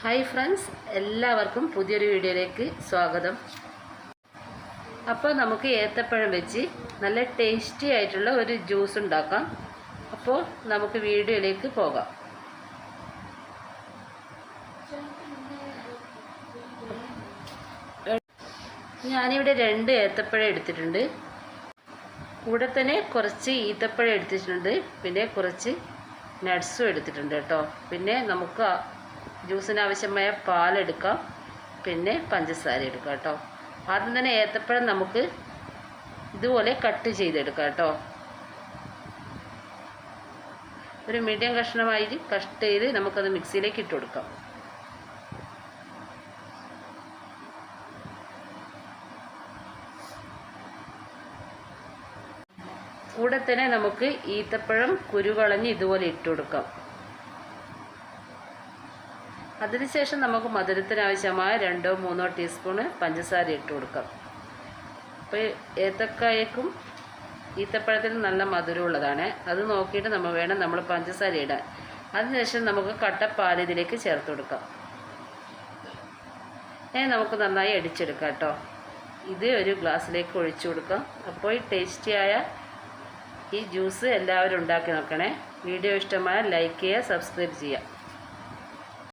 Hi friends എല്ലാവർക്കും പുതിയൊരു വീഡിയോയിലേക്ക് സ്വാഗതം. അപ്പോൾ നമുക്ക് ഏത്തപ്പഴം വെച്ച് നല്ല ടേസ്റ്റി ആയിട്ടുള്ള ഒരു ജ്യൂസ് ഉണ്ടാക്കാം. അപ്പോൾ നമുക്ക് വീഡിയോയിലേക്ക് പോകാം. ഞാനിവിടെ രണ്ട് ഏത്തപ്പഴം എടുത്തിട്ടുണ്ട്. കൂടെ തന്നെ കുറച്ച് ഈത്തപ്പഴം എടുത്തിട്ടുണ്ട്. പിന്നെ കുറച്ച് നട്ട്സും എടുത്തിട്ടുണ്ട് കേട്ടോ. പിന്നെ നമുക്ക് ജ്യൂസിന് ആവശ്യമായ പാലെടുക്കാം. പിന്നെ പഞ്ചസാര എടുക്കാം കേട്ടോ. ആദ്യം തന്നെ ഏത്തപ്പഴം നമുക്ക് ഇതുപോലെ കട്ട് ചെയ്തെടുക്കാം കേട്ടോ. ഒരു മീഡിയം കഷ്ണമായി കട്ട് ചെയ്ത് നമുക്കത് മിക്സിയിലേക്ക് ഇട്ട് കൊടുക്കാം. കൂടെ തന്നെ നമുക്ക് ഈത്തപ്പഴം കുരുവളഞ്ഞ് ഇതുപോലെ ഇട്ട് കൊടുക്കാം. അതിനുശേഷം നമുക്ക് മധുരത്തിനാവശ്യമായ രണ്ടോ മൂന്നോ ടീസ്പൂണ് പഞ്ചസാര ഇട്ട് കൊടുക്കാം. അപ്പോൾ ഏത്തക്കായക്കും ഈത്തപ്പഴത്തിന് നല്ല മധുരമുള്ളതാണ്. അത് നോക്കിയിട്ട് നമ്മൾ വേണം നമ്മൾ പഞ്ചസാര ഇടാൻ. അതിനുശേഷം നമുക്ക് കട്ടപ്പാൽ ഇതിലേക്ക് ചേർത്ത് കൊടുക്കാം. ഏ നമുക്ക് നന്നായി അടിച്ചെടുക്കാം കേട്ടോ. ഇത് ഒരു ഗ്ലാസ്സിലേക്ക് ഒഴിച്ചു കൊടുക്കാം. അപ്പോൾ ഈ ടേസ്റ്റിയായ ഈ ജ്യൂസ് എല്ലാവരും ഉണ്ടാക്കി നോക്കണേ. വീഡിയോ ഇഷ്ടമായ ലൈക്ക് ചെയ്യുക സബ്സ്ക്രൈബ് ചെയ്യുക.